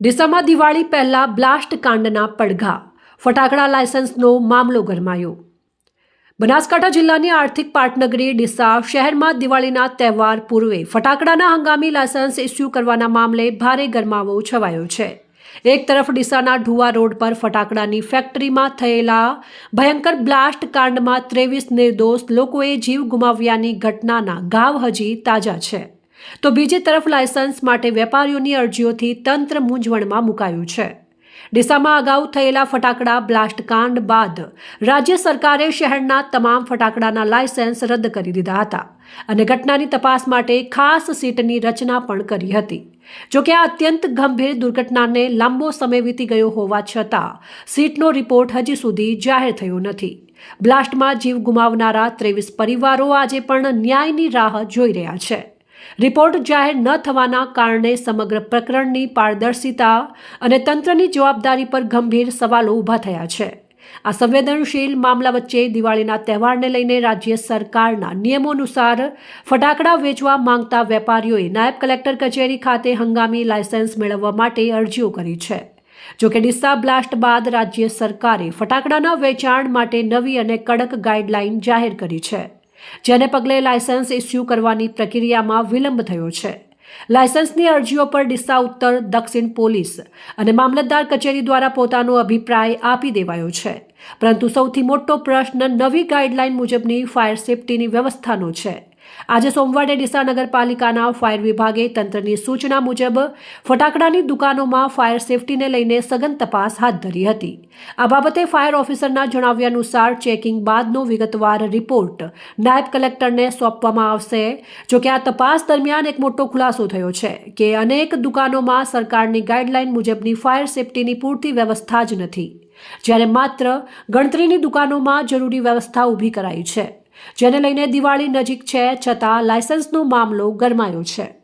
ડીસામાં દિવાળી પહેલા બ્લાસ્ટ કાંડના પડઘા. ફટાકડા લાયસન્સનો મામલો ગરમાયો. બનાસકાંઠા જિલ્લાની આર્થિક પાટનગરી ડીસા શહેરમાં દિવાળીના તહેવાર પૂર્વે ફટાકડાના હંગામી લાયસન્સ ઇસ્યુ કરવાના મામલે ભારે ગરમાવો છવાયો છે. એક તરફ ડીસાના ઢુવા રોડ પર ફટાકડાની ફેક્ટરીમાં થયેલા ભયંકર બ્લાસ્ટ કાંડમાં ત્રેવીસ નિર્દોષ લોકોએ જીવ ગુમાવ્યાની ઘટનાના ગાવ હજી તાજા છે. તો બીજી તરફ લાયસન્સ માટે વેપારીઓની અરજીઓથી તંત્ર મૂંઝવણમાં મુકાયું છે. ડીસામાં અગાઉ થયેલા ફટાકડા બ્લાસ્ટ કાંડ બાદ રાજ્ય સરકારે શહેરના તમામ ફટાકડાના લાયસન્સ રદ કરી દીધા હતા અને ઘટનાની તપાસ માટે ખાસ સીટની રચના પણ કરી હતી. જોકે આ અત્યંત ગંભીર દુર્ઘટનાને લાંબો સમય વીતી ગયો હોવા છતાં સીટનો રિપોર્ટ હજી સુધી જાહેર થયો નથી. બ્લાસ્ટમાં જીવ ગુમાવનારા ત્રેવીસ પરિવારો આજે પણ ન્યાયની રાહ જોઈ રહ્યા છે. રિપોર્ટ જાહેર ન થવાના કારણે સમગ્ર પ્રકરણની પારદર્શિતા અને તંત્રની જવાબદારી પર ગંભીર સવાલો ઊભા થયા છે. આ સંવેદનશીલ મામલા વચ્ચે દિવાળીના તહેવારને લઈને રાજ્ય સરકારના નિયમો અનુસાર ફટાકડા વેચવા માંગતા વેપારીઓએ નાયબ કલેક્ટર કચેરી ખાતે હંગામી લાયસન્સ મેળવવા માટે અરજીઓ કરી છે. જોકે ડિસ્સા બ્લાસ્ટ બાદ રાજ્ય સરકારે ફટાકડાના વેચાણ માટે નવી અને કડક ગાઈડલાઈન જાહેર કરી છે. જેને પગલે લાયસન્સ ઇસ્યુ કરવાની પ્રક્રિયામાં વિલંબ થયો છે. લાયસન્સની અરજીઓ પર ડિસ્સા ઉત્તર, દક્ષિણ પોલીસ અને મામલતદાર કચેરી દ્વારા પોતાનો અભિપ્રાય આપી દેવાયો છે. પરંતુ સૌથી મોટો પ્રશ્ન નવી ગાઈડલાઈન મુજબની ફાયર સેફટીની વ્યવસ્થાનો છે. આજે સોમવારે ડીસા નગરપાલિકાના ફાયર વિભાગે તંત્રની સૂચના મુજબ ફટાકડાની દુકાનોમાં ફાયર સેફટીને લઈને સઘન તપાસ હાથ ધરી હતી. આ બાબતે ફાયર ઓફિસરના જણાવ્યા અનુસાર ચેકિંગ બાદનો વિગતવાર રિપોર્ટ નાયબ કલેક્ટરને સોંપવામાં આવશે. જોકે આ તપાસ દરમિયાન એક મોટો ખુલાસો થયો છે કે અનેક દુકાનોમાં સરકારની ગાઈડલાઈન મુજબની ફાયર સેફટીની પૂરતી વ્યવસ્થા જ નથી. જ્યારે માત્ર ગણતરીની દુકાનોમાં જરૂરી વ્યવસ્થા ઊભી કરાઈ છે. જેને લઈને દિવાળી નજીક છે છતાં લાયસન્સનો મામલો ગરમાયો છે.